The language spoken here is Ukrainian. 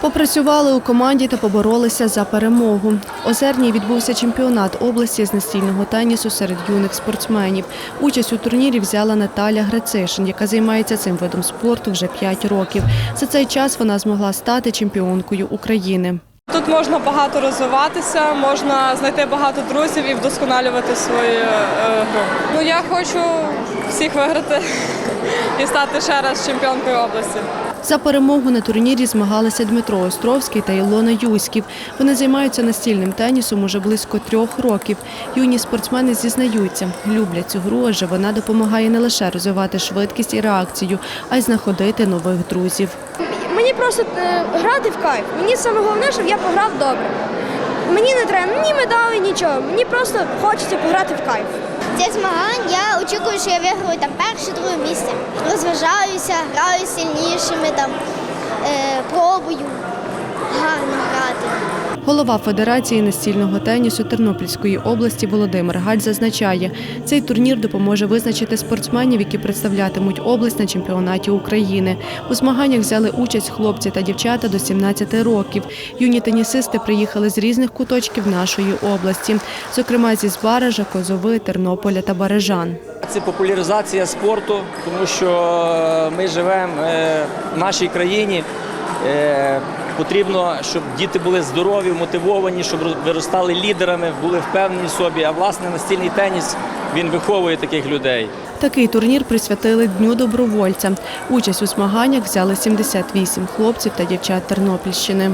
Попрацювали у команді та поборолися за перемогу. Озерній відбувся чемпіонат області з настільного тенісу серед юних спортсменів. Участь у турнірі взяла Наталя Грацишин, яка займається цим видом спорту вже 5 років. За цей час вона змогла стати чемпіонкою України. Тут можна багато розвиватися, можна знайти багато друзів і вдосконалювати свою е, гру. Ну я хочу всіх виграти і стати ще раз чемпіонкою області. За перемогу на турнірі змагалися Дмитро Островський та Ілона Юськів. Вони займаються настільним тенісом уже близько трьох років. Юні спортсмени зізнаються, люблять цю гру, адже вона допомагає не лише розвивати швидкість і реакцію, а й знаходити нових друзів. Мені просто е, грати в кайф. Мені саме головне, щоб я пограв добре. Мені не треба ні медалі, нічого. Мені просто хочеться пограти в кайф. Це змагань я очікую, що я виграю там перше, друге місце. Розважаюся, граю сильнішими, там, е, пробую. Голова Федерації настільного тенісу Тернопільської області Володимир Галь зазначає, цей турнір допоможе визначити спортсменів, які представлятимуть область на чемпіонаті України. У змаганнях взяли участь хлопці та дівчата до 17 років. Юні тенісисти приїхали з різних куточків нашої області, зокрема зі Збаража, Козови, Тернополя та Бережан. Це популяризація спорту, тому що е, ми живемо е, в нашій країні. Потрібно, щоб діти були здорові, мотивовані, щоб виростали лідерами, були впевнені собі. А власне настільний теніс він виховує таких людей. Такий турнір присвятили Дню добровольця. Участь у змаганнях взяли 78 хлопців та дівчат Тернопільщини.